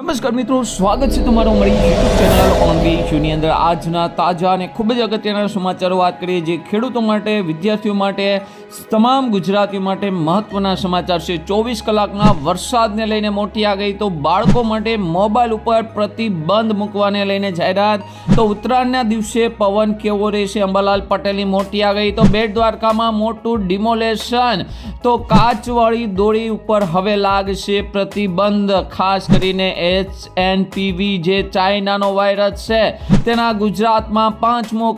નમસ્કાર મિત્રો, સ્વાગત છે તમારું મળી યુટ્યુબ ચેનલ ઓન વી ઇશ્યુની અંદર. આજના તાજા અને ખૂબ જ અગત્યના સમાચારો વાત કરીએ જે ખેડૂતો માટે, વિદ્યાર્થીઓ માટે, તમામ ગુજરાતીઓ માટે મહત્વના સમાચાર છે. ચોવીસ કલાકના વરસાદને લઈને મોટી આગાહી, તો બાળકો માટે મોબાઈલ ઉપર પ્રતિબંધ મૂકવાને લઈને જાહેરાત. તો ઉત્તરાયણના દિવસે પવન કેવો રહેશે? અંબાલાલ પટેલની મોટી આગાહી, તો બેટ દ્વારકામાં મોટું ડિમોલેશન. તો કાચવાળી દોરી ઉપર હવે લાગશે પ્રતિબંધ, ખાસ કરીને એચ એન પીવી જે ચાઇનાનો વાયરસ છે, તેના ગુજરાતમાં પાંચમો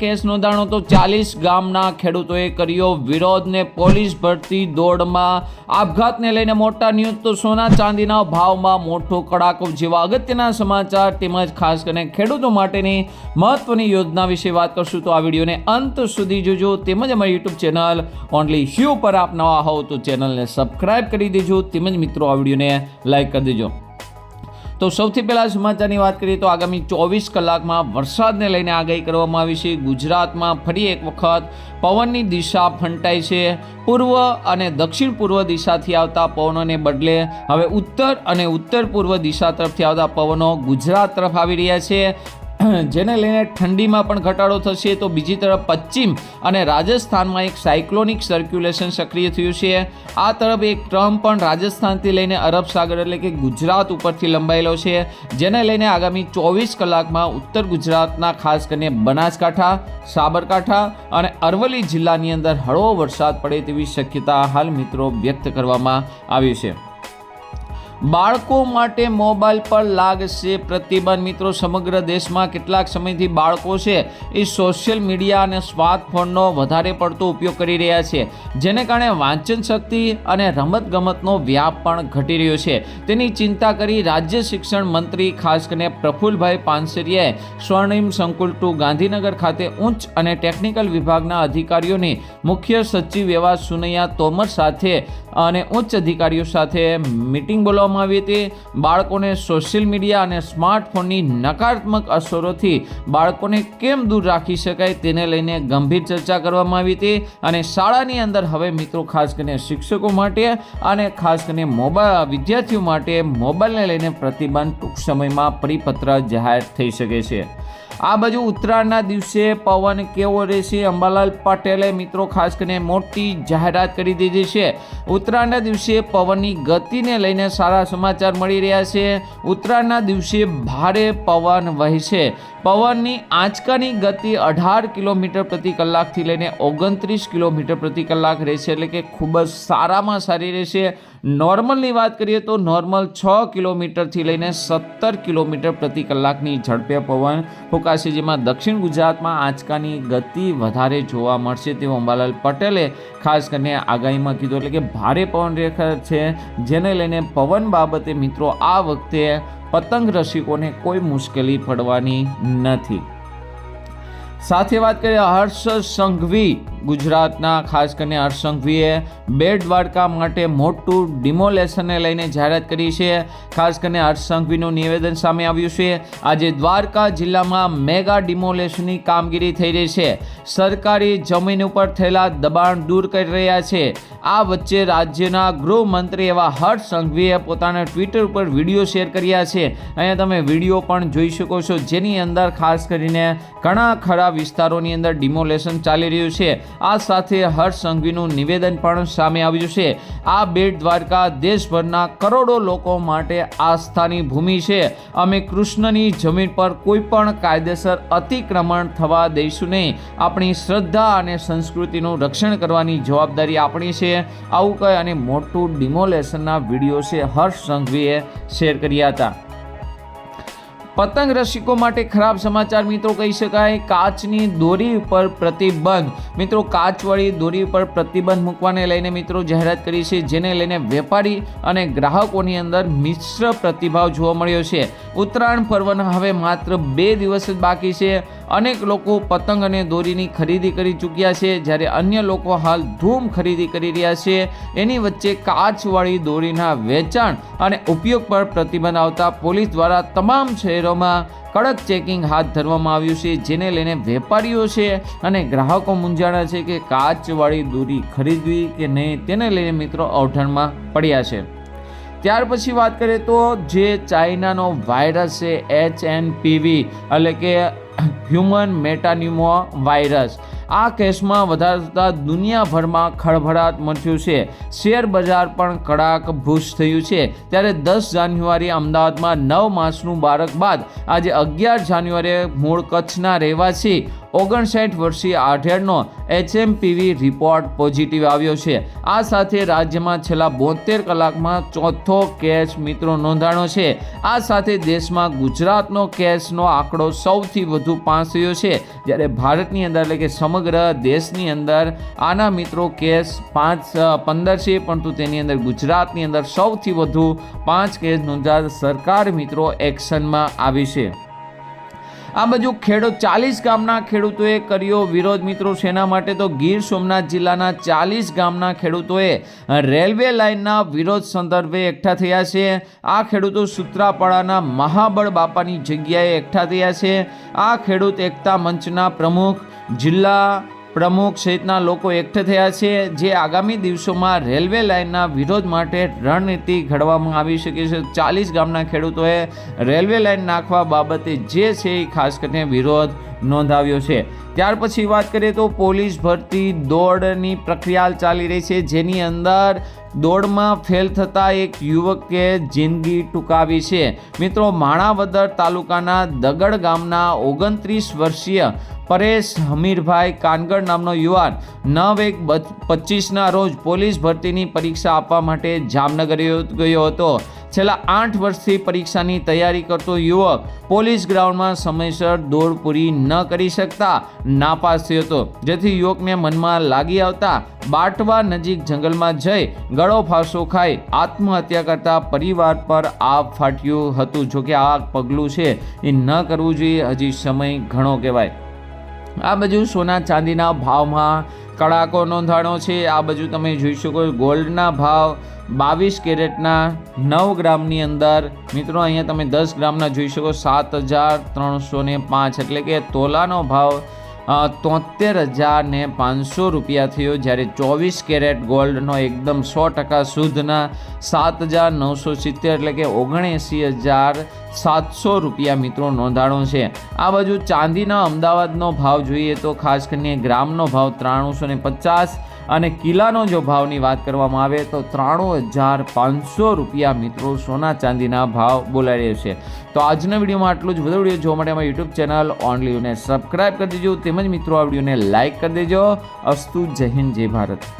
કેસ નોંધાણો તો ચાલીસ ગામના ખેડૂતોએ કર્યો વિરોધને પોલીસ ભરતી દોડમાં. આપઘાતને લઈને મોટા ન્યૂઝ તો સોના ચાંદીના ભાવમાં મોટો કડાકો જેવા અગત્યના સમાચાર તેમજ ખાસ કરીને ખેડૂતો માટેની મહત્વની યોજના વિશે વાત કરશું તો આ વિડીયોને અંત સુધી જોજો તેમજ અમારી યુટ્યુબ ચેનલ ઓનલી શ્યુ પર આપ નવા હોવ તો ચેનલને સબસ્ક્રાઈબ કરી દેજો તેમજ મિત્રો આ વિડીયોને લાઈક કરી દેજો. તો સૌથી પહેલાં સમાચારની વાત કરીએ તો આગામી ચોવીસ કલાકમાં વરસાદને લઈને આગાહી કરવામાં આવી છે. ગુજરાતમાં ફરી એક વખત પવનની દિશા ફંટાઈ છે. પૂર્વ અને દક્ષિણ પૂર્વ દિશાથી આવતા પવનોને બદલે હવે ઉત્તર અને ઉત્તર પૂર્વ દિશા તરફથી આવતા પવનો ગુજરાત તરફ આવી રહ્યા છે. જેને લઈને ઠંડીમાં પણ ઘટાડો થશે, તો બીજી તરફ પશ્ચિમ અને રાજસ્થાનમાં એક સાયક્લોનિક સર્ક્યુલેશન સક્રિય થયું છે. આ તરફ એક ટ્રમ પણ રાજસ્થાનથી લઈને અરબ સાગર એટલે કે ગુજરાત ઉપરથી લંબાયેલો છે, જેને લઈને આગામી ચોવીસ કલાકમાં ઉત્તર ગુજરાતના ખાસ કરીને બનાસકાંઠા, સાબરકાંઠા અને અરવલ્લી જિલ્લાની અંદર હળવો વરસાદ પડે તેવી શક્યતા હાલ મિત્રો વ્યક્ત કરવામાં આવી છે. બાળકો માટે મોબાઈલ પર લાગશે પ્રતિબંધ. મિત્રો, સમગ્ર દેશમાં કેટલાક સમયથી બાળકો છે એ સોશિયલ મીડિયા અને સ્માર્ટફોનનો વધારે પડતો ઉપયોગ કરી રહ્યા છે, જેને કારણે વાંચન શક્તિ અને રમતગમતનો વ્યાપ પણ ઘટી રહ્યો છે. તેની ચિંતા કરી રાજ્ય શિક્ષણ મંત્રી ખાસ કરીને પ્રફુલભાઈ પાનસરિયાએ સ્વર્ણિમ સંકુલ ટુ ગાંધીનગર ખાતે ઉચ્ચ અને ટેકનિકલ વિભાગના અધિકારીઓની મુખ્ય સચિવ એવા સુનૈયા તોમર સાથે અને ઉચ્ચ અધિકારીઓ સાથે મિટિંગ બોલાવવામાં આવી હતી. બાળકોને સોશિયલ મીડિયા અને સ્માર્ટફોનની નકારાત્મક અસરોથી બાળકોને કેમ દૂર રાખી શકાય તેને લઈને ગંભીર ચર્ચા કરવામાં આવી હતી અને શાળાની અંદર હવે મિત્રો ખાસ કરીને શિક્ષકો માટે અને ખાસ કરીને મોબાઈલ વિદ્યાર્થીઓ માટે મોબાઈલને લઈને પ્રતિબંધ ટૂંક સમયમાં પરિપત્ર જાહેર થઈ શકે છે. આ બાજુ ઉત્તરાયણના દિવસે પવન કેવો રહેશે? અંબાલાલ પટેલે મિત્રો ખાસ કરીને મોટી જાહેરાત કરી દીધી છે. ઉત્તરાયણના દિવસે પવનની ગતિને લઈને સારા સમાચાર મળી રહ્યા છે. ઉત્તરાયણના દિવસે ભારે પવન વહેશે પવનની આંચકાની ગતિ અઢાર કિલોમીટર પ્રતિ કલાકથી લઈને ઓગણત્રીસ કિલોમીટર પ્રતિ કલાક રહેશે, એટલે કે ખૂબ જ સારામાં સારી રહેશે. નોર્મલની વાત કરીએ તો નોર્મલ છ કિલોમીટરથી લઈને સત્તર કિલોમીટર પ્રતિ કલાકની ઝડપે પવન ફૂંકાશે, જેમાં દક્ષિણ ગુજરાતમાં આંચકાની ગતિ વધારે જોવા મળશે. તેવું અંબાલાલ પટેલે ખાસ કરીને આગાહીમાં કીધું, એટલે કે ભારે પવન રેખા છે, જેને લઈને પવન બાબતે મિત્રો આ વખતે પતંગ રસિકોને કોઈ મુશ્કેલી પડવાની નથી. સાથે વાત કરીએ હર્ષ સંઘવી ગુજરાતના, ખાસ કરીને હર્ષ બે દ્વારકા માટે મોટું ડિમોલેશનને લઈને જાહેરાત કરી છે. ખાસ કરીને હર્ષ નિવેદન સામે આવ્યું છે. આજે દ્વારકા જિલ્લામાં મેગા ડિમોલેશનની કામગીરી થઈ રહી છે. સરકારી જમીન ઉપર થયેલા દબાણ દૂર કરી રહ્યા છે. આ વચ્ચે રાજ્યના ગૃહમંત્રી એવા હર્ષ પોતાના ટ્વિટર ઉપર વીડિયો શેર કર્યા છે. અહીંયા તમે વીડિયો પણ જોઈ શકો છો. જેની અંદર ખાસ કરીને ઘણા ખરા વિસ્તારોની અંદર ડિમોલેશન ચાલી રહ્યું છે. આ સાથે હર્ષ સંઘવીનું નિવેદન પણ સામે આવ્યું છે. આ બેટ દ્વારકા દેશભરના કરોડો લોકો માટે આસ્થાની ભૂમિ છે. અમે કૃષ્ણની જમીન પર કોઈ પણ કાયદેસર અતિક્રમણ થવા દઈશું નહીં. આપણી શ્રદ્ધા અને સંસ્કૃતિનું રક્ષણ કરવાની જવાબદારી આપણી છે. આવું કહે અને મોટું ડિમોલેશનના વીડિયો છે હર્ષ સંઘવીએ શેર કર્યા હતા. પતંગ રસિકો માટે ખરાબ સમાચાર મિત્રો કહી શકાય. કાચની દોરી ઉપર પ્રતિબંધ. મિત્રો, કાચવાળી દોરી ઉપર પ્રતિબંધ મૂકવાને લઈને મિત્રો જાહેરાત કરી છે, જેને લઈને વેપારી અને ગ્રાહકોની અંદર મિશ્ર પ્રતિભાવ જોવા મળ્યો છે. ઉત્તરાયણ પર્વના હવે માત્ર બે દિવસ જ બાકી છે. અનેક લોકો પતંગ અને દોરીની ખરીદી કરી ચૂક્યા છે, જ્યારે અન્ય લોકો હાલ ધૂમ ખરીદી કરી રહ્યા છે. એની વચ્ચે કાચવાળી દોરીના વેચાણ અને ઉપયોગ પર પ્રતિબંધ આવતા પોલીસ દ્વારા તમામ શહેરોમાં કડક ચેકિંગ હાથ ધરવામાં આવ્યું છે, જેને લઈને વેપારીઓ છે અને ગ્રાહકો મૂંઝાણા છે કે કાચવાળી દોરી ખરીદવી કે નહીં તેને લઈને મિત્રો અવઠણમાં પડ્યા છે. ત્યાર પછી વાત કરીએ તો જે ચાઇનાનો વાયરસ છે, એચ એન પીવી એટલે કે હ્યુમન મેટાન્યુમો વાયરસ. આ કેસમાં વધારતા દુનિયાભરમાં ખળભળાટ મચ્યું છે. શેર બજાર પણ કડાક ભૂસ થયું છે. ત્યારે દસ જાન્યુઆરી અમદાવાદમાં નવ માસનું બાળક બાદ આજે અગિયાર જાન્યુઆરીએ મૂળ કચ્છના રહેવાસી ઓગણસાઠ વર્ષીય આઢેડનો એચએમપીવી રિપોર્ટ પોઝિટિવ આવ્યો છે. આ સાથે રાજ્યમાં છેલ્લા બોતેર કલાકમાં ચોથો કેસ મિત્રો નોંધાણો છે. આ સાથે દેશમાં ગુજરાતનો કેસનો આંકડો સૌથી વધુ પાંચ થયો છે. જ્યારે ભારતની અંદર એટલે કે સમગ્ર દેશની અંદર આના મિત્રો કેસ પાંચ પંદર છે, પરંતુ તેની અંદર ગુજરાતની અંદર સૌથી વધુ પાંચ કેસ નોંધાતા સરકાર મિત્રો એક્શનમાં આવી છે. આ બાજુ ખેડૂત ચાલીસ ગામના ખેડૂતોએ કર્યો વિરોધ મિત્રો, શેના માટે? તો ગીર સોમનાથ જિલ્લાના ચાલીસ ગામના ખેડૂતોએ રેલવે લાઇનના વિરોધ સંદર્ભે એકઠા થયા છે. આ ખેડૂતો સૂત્રાપાડાના મહાબળ બાપાની જગ્યાએ એકઠા થયા છે. આ ખેડૂત એકતા મંચના પ્રમુખ જિલ્લા પ્રમુખ સહિતના લોકો એકઠા થયા છે, જે આગામી દિવસોમાં રેલવે લાઇનના વિરોધ માટે રણનીતિ ઘડવામાં આવી શકે છે. ચાલીસ ગામના ખેડૂતોએ રેલવે લાઇન નાખવા બાબતે જે છે એ ખાસ કરીને વિરોધ નોંધાવ્યો છે. ત્યાર પછી વાત કરીએ તો પોલીસ ભરતી દોડની પ્રક્રિયા ચાલી રહી છે, જેની અંદર દોડમાં ફેલ થતા એક યુવકે જિંદગી ટૂંકાવી છે. મિત્રો, માણાવદર તાલુકાના દગડ ગામના ઓગણત્રીસ વર્ષીય પરેશ હમીરભાઈ કાનગડ નામનો યુવાન નવ એક પચીસના રોજ પોલીસ ભરતીની પરીક્ષા આપવા માટે જામનગર ગયો હતો. છેલ્લા આઠ વર્ષથી પરીક્ષાની તૈયારી કરતો યુવક પોલીસ ગ્રાઉન્ડમાં સમયસર દોડ પૂરી ન કરી શકતા નાપાસ થયો હતો. જેથી યુવકને મનમાં લાગી આવતા બાટવા નજીક જંગલમાં જઈ ગળો ફાંસો ખાઈ આત્મહત્યા કરતા પરિવાર પર આપ ફાટ્યું હતું. જોકે આ પગલું છે એ ન કરવું જોઈએ, હજી સમય ઘણો કહેવાય. આ બાજુ સોના ચાંદીના ભાવમાં કડાકો નોંધાણો છે. આ બાજુ તમે જોઈ શકો ગોલ્ડના ભાવ બાવીસ કેરેટના નવ ગ્રામની અંદર. મિત્રો, અહીંયા તમે દસ ગ્રામના જોઈ શકો સાત હજાર ત્રણસો ને પાંચ. એટલે કે તોલાનો ભાવ તોતેર હજાર ને પાંચસો રૂપિયા થયો જ્યારે ચોવીસ કેરેટ ગોલ્ડનો એકદમ સો ટકા શુદ્ધના સાત હજાર નવસો સિત્તેર એટલે કે ઓગણએંસી હજાર સાતસો રૂપિયા મિત્રો નોંધાણો છે. આ બાજુ ચાંદીના અમદાવાદનો ભાવ જોઈએ તો ખાસ કરીને ગ્રામનો ભાવ ત્રાણુંસો ને પચાસ અને કિલ્લાનો જો ભાવની વાત કરવામાં આવે તો ત્રાણું હજાર પાંચસો રૂપિયા મિત્રો સોના ચાંદીના ભાવ બોલાઈ છે. તો આજના વિડીયોમાં આટલું જ. વધુ વીડિયો જોવા માટે અમારી યુટ્યુબ ચેનલ ઓનલીને સબસ્ક્રાઈબ કરી દેજો. તેમજ મિત્રો, આ વિડીયોને લાઇક કરી દેજો. અસ્તુ જય હિન્દ, જય ભારત.